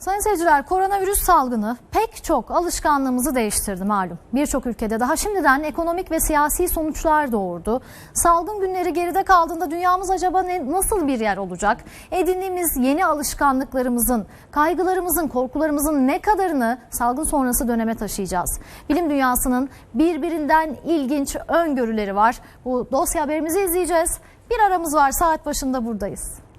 Sayın seyirciler koronavirüs salgını pek çok alışkanlığımızı değiştirdi malum. Birçok ülkede daha şimdiden ekonomik ve siyasi sonuçlar doğurdu. Salgın günleri geride kaldığında dünyamız acaba ne, nasıl bir yer olacak? Edindiğimiz yeni alışkanlıklarımızın, kaygılarımızın, korkularımızın ne kadarını salgın sonrası döneme taşıyacağız? Bilim dünyasının birbirinden ilginç öngörüleri var. Bu dosya haberimizi izleyeceğiz. Bir aramız var saat başında buradayız.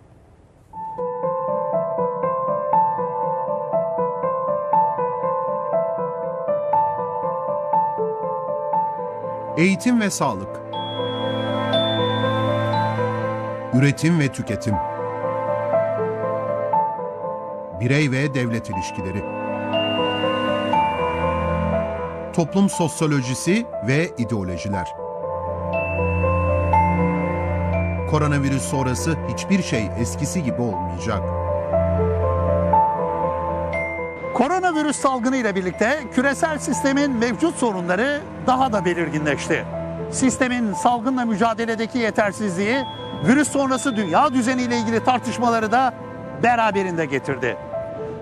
Eğitim ve sağlık. Üretim ve tüketim. Birey ve devlet ilişkileri. Toplum sosyolojisi ve ideolojiler. Koronavirüs sonrası hiçbir şey eskisi gibi olmayacak. Koronavirüs salgını ile birlikte küresel sistemin mevcut sorunları daha da belirginleşti. Sistemin salgınla mücadeledeki yetersizliği, virüs sonrası dünya düzeni ile ilgili tartışmaları da beraberinde getirdi.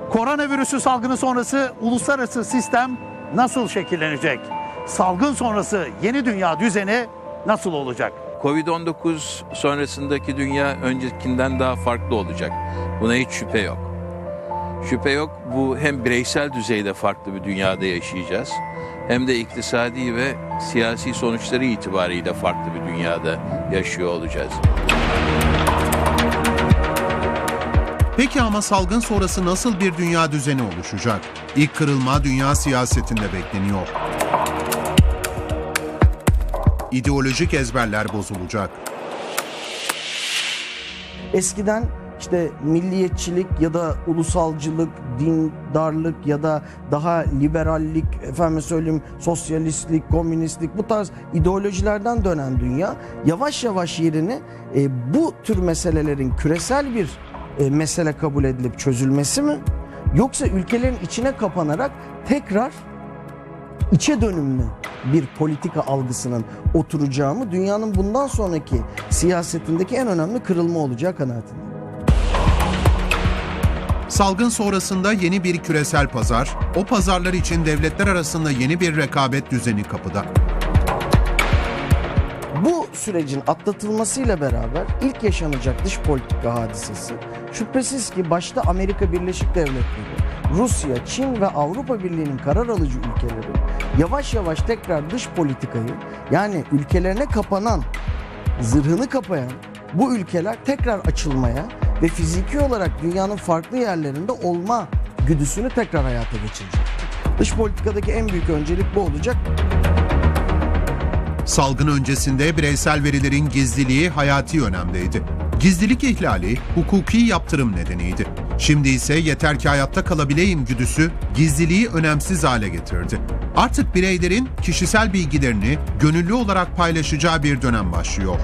Koronavirüsü salgını sonrası uluslararası sistem nasıl şekillenecek? Salgın sonrası yeni dünya düzeni nasıl olacak? Covid-19 sonrasındaki dünya öncekinden daha farklı olacak. Buna hiç şüphe yok. Şüphe yok bu hem bireysel düzeyde farklı bir dünyada yaşayacağız hem de iktisadi ve siyasi sonuçları itibariyle farklı bir dünyada yaşıyor olacağız. Peki ama salgın sonrası nasıl bir dünya düzeni oluşacak? İlk kırılma dünya siyasetinde bekleniyor. İdeolojik ezberler bozulacak. Eskiden işte milliyetçilik ya da ulusalcılık, dindarlık ya da daha liberallik, efendim söyleyeyim sosyalistlik, komünistlik bu tarz ideolojilerden dönen dünya yavaş yavaş yerini e, bu tür meselelerin küresel bir e, mesele kabul edilip çözülmesi mi? Yoksa ülkelerin içine kapanarak tekrar içe dönümlü bir politika algısının oturacağı mı dünyanın bundan sonraki siyasetindeki en önemli kırılma olacağı kanaatindeyim. Salgın sonrasında yeni bir küresel pazar, o pazarlar için devletler arasında yeni bir rekabet düzeni kapıda. Bu sürecin atlatılmasıyla beraber ilk yaşanacak dış politika hadisesi şüphesiz ki başta Amerika Birleşik Devletleri, Rusya, Çin ve Avrupa Birliği'nin karar alıcı ülkeleri yavaş yavaş tekrar dış politikayı yani ülkelerine kapanan, zırhını kapayan bu ülkeler tekrar açılmaya ve fiziki olarak dünyanın farklı yerlerinde olma güdüsünü tekrar hayata geçirecek. Dış politikadaki en büyük öncelik bu olacak. Salgın öncesinde bireysel verilerin gizliliği hayati önemdeydi. Gizlilik ihlali hukuki yaptırım nedeniydi. Şimdi ise yeter ki hayatta kalabileyim güdüsü gizliliği önemsiz hale getirdi. Artık bireylerin kişisel bilgilerini gönüllü olarak paylaşacağı bir dönem başlıyor.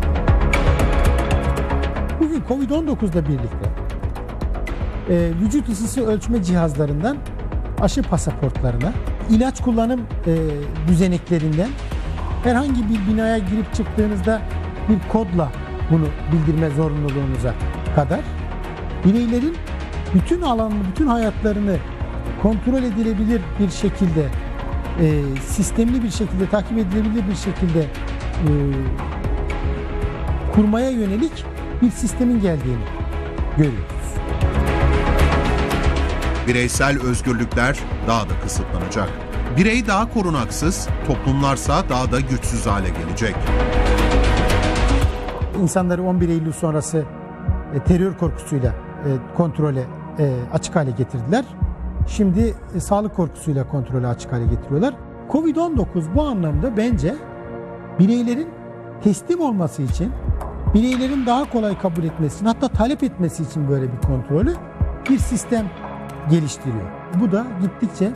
Bugün Covid-19'da birlikte e, vücut ısısı ölçme cihazlarından aşı pasaportlarına, ilaç kullanım e, düzeneklerinden herhangi bir binaya girip çıktığınızda bir kodla bunu bildirme zorunluluğunuza kadar bireylerin bütün alanını, bütün hayatlarını kontrol edilebilir bir şekilde, e, sistemli bir şekilde, takip edilebilir bir şekilde e, kurmaya yönelik bir sistemin geldiğini görüyoruz. Bireysel özgürlükler daha da kısıtlanacak. Birey daha korunaksız, toplumlarsa daha da güçsüz hale gelecek. İnsanları 11 Eylül sonrası e, terör korkusuyla e, kontrole e, açık hale getirdiler. Şimdi sağlık korkusuyla kontrole açık hale getiriyorlar. Covid-19 bu anlamda bence bireylerin teslim olması için, bireylerin daha kolay kabul etmesi hatta talep etmesi için böyle bir kontrolü bir sistem geliştiriyor. Bu da gittikçe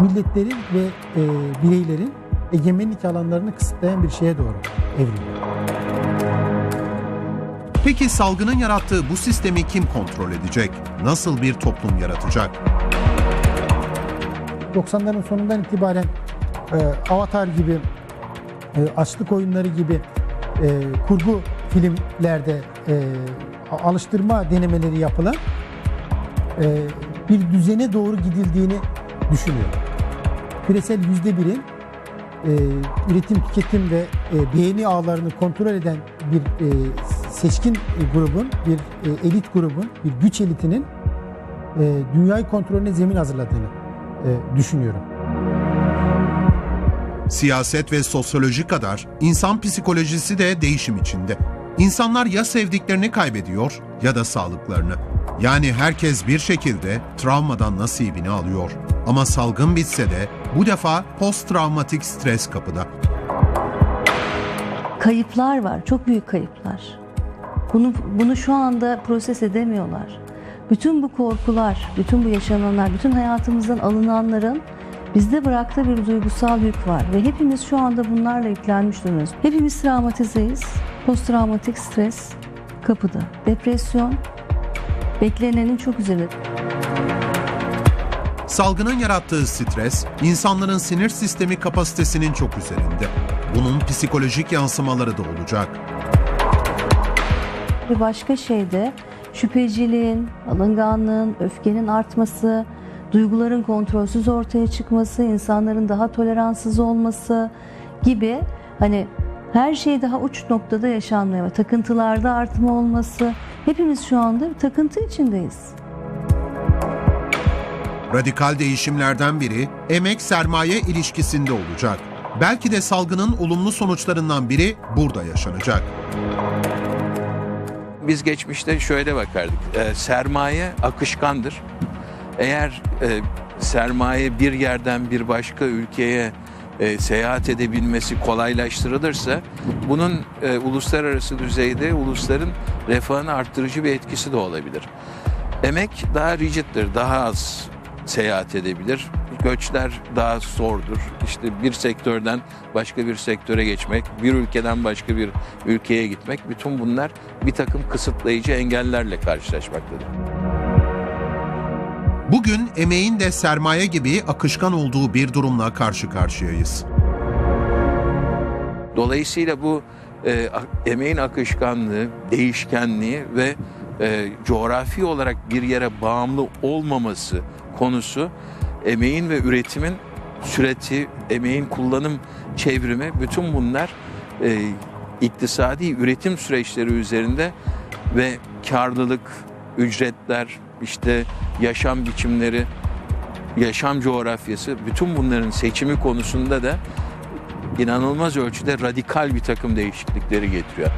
milletlerin ve e, bireylerin egemenlik alanlarını kısıtlayan bir şeye doğru evriliyor. Peki salgının yarattığı bu sistemi kim kontrol edecek? Nasıl bir toplum yaratacak? 90'ların sonundan itibaren e, Avatar gibi, e, açlık oyunları gibi e, kurgu filmlerde e, alıştırma denemeleri yapılan e, bir düzene doğru gidildiğini düşünüyorum. Küresel yüzde birin e, üretim, tüketim ve e, beğeni ağlarını kontrol eden bir e, seçkin grubun, bir e, elit grubun, bir güç elitinin e, dünyayı kontrolüne zemin hazırladığını e, düşünüyorum. Siyaset ve sosyoloji kadar insan psikolojisi de değişim içinde. İnsanlar ya sevdiklerini kaybediyor ya da sağlıklarını. Yani herkes bir şekilde travmadan nasibini alıyor. Ama salgın bitse de bu defa post travmatik stres kapıda. kayıplar var. Çok büyük kayıplar. Bunu bunu şu anda proses edemiyorlar. Bütün bu korkular, bütün bu yaşananlar, bütün hayatımızdan alınanların bizde bıraktığı bir duygusal yük var ve hepimiz şu anda bunlarla yüklenmiş durumdayız. Hepimiz travmatizeyiz. Posttraumatik stres kapıda. Depresyon beklenenin çok üzerinde. Salgının yarattığı stres, insanların sinir sistemi kapasitesinin çok üzerinde. Bunun psikolojik yansımaları da olacak. Bir başka şey de şüpheciliğin, alınganlığın, öfkenin artması, duyguların kontrolsüz ortaya çıkması, insanların daha toleranssız olması gibi hani her şey daha uç noktada yaşanmaya. Takıntılarda artma olması. Hepimiz şu anda bir takıntı içindeyiz. Radikal değişimlerden biri emek sermaye ilişkisinde olacak. Belki de salgının olumlu sonuçlarından biri burada yaşanacak. Biz geçmişte şöyle bakardık. E, sermaye akışkandır. Eğer e, sermaye bir yerden bir başka ülkeye e, seyahat edebilmesi kolaylaştırılırsa bunun e, uluslararası düzeyde ulusların refahını arttırıcı bir etkisi de olabilir. Emek daha rigiddir, daha az seyahat edebilir. Göçler daha zordur. İşte bir sektörden başka bir sektöre geçmek, bir ülkeden başka bir ülkeye gitmek, bütün bunlar bir takım kısıtlayıcı engellerle karşılaşmaktadır. Bugün emeğin de sermaye gibi akışkan olduğu bir durumla karşı karşıyayız. Dolayısıyla bu e, emeğin akışkanlığı, değişkenliği ve e, coğrafi olarak bir yere bağımlı olmaması konusu emeğin ve üretimin süreti, emeğin kullanım çevrimi bütün bunlar e, iktisadi üretim süreçleri üzerinde ve karlılık, ücretler, işte yaşam biçimleri, yaşam coğrafyası bütün bunların seçimi konusunda da inanılmaz ölçüde radikal bir takım değişiklikleri getiriyor.